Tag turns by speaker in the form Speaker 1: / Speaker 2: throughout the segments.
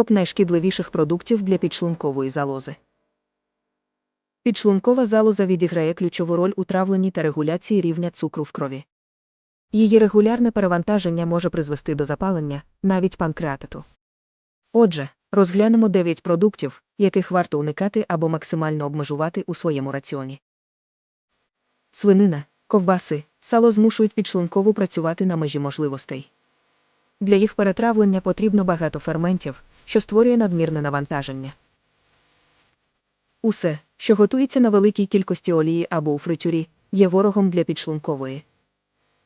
Speaker 1: Топ найшкідливіших продуктів для підшлункової залози. Підшлункова залоза відіграє ключову роль у травленні та регуляції рівня цукру в крові. Її регулярне перевантаження може призвести до запалення, навіть панкреатиту. Отже, розглянемо 9 продуктів, яких варто уникати або максимально обмежувати у своєму раціоні. Свинина, ковбаси, сало змушують підшлункову працювати на межі можливостей. Для їх перетравлення потрібно багато ферментів, що створює надмірне навантаження. Усе, що готується на великій кількості олії або у фритюрі, є ворогом для підшлункової.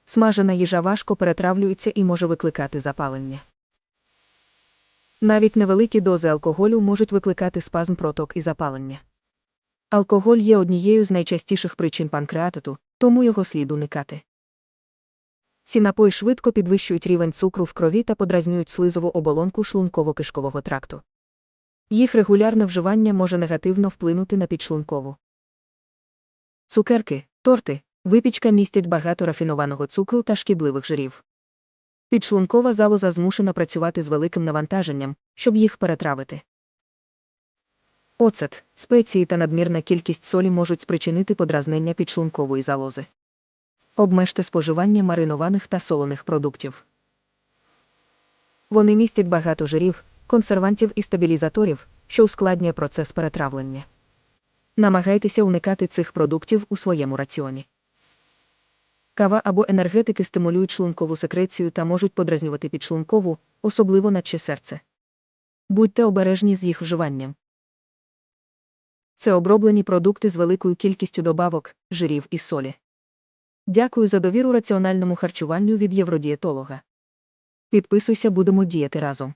Speaker 1: Смажена їжа важко перетравлюється і може викликати запалення. Навіть невеликі дози алкоголю можуть викликати спазм проток і запалення. Алкоголь є однією з найчастіших причин панкреатиту, тому його слід уникати. Ці напої швидко підвищують рівень цукру в крові та подразнюють слизову оболонку шлунково-кишкового тракту. Їх регулярне вживання може негативно вплинути на підшлункову. Цукерки, торти, випічка містять багато рафінованого цукру та шкідливих жирів. Підшлункова залоза змушена працювати з великим навантаженням, щоб їх перетравити. Оцет, спеції та надмірна кількість солі можуть спричинити подразнення підшлункової залози. Обмежте споживання маринованих та солоних продуктів. Вони містять багато жирів, консервантів і стабілізаторів, що ускладнює процес перетравлення. Намагайтеся уникати цих продуктів у своєму раціоні. Кава або енергетики стимулюють шлункову секрецію та можуть подразнювати підшлункову, особливо наче серце. Будьте обережні з їх вживанням. Це оброблені продукти з великою кількістю добавок, жирів і солі. Дякую за довіру раціональному харчуванню від євродієтолога. Підписуйся, будемо діяти разом.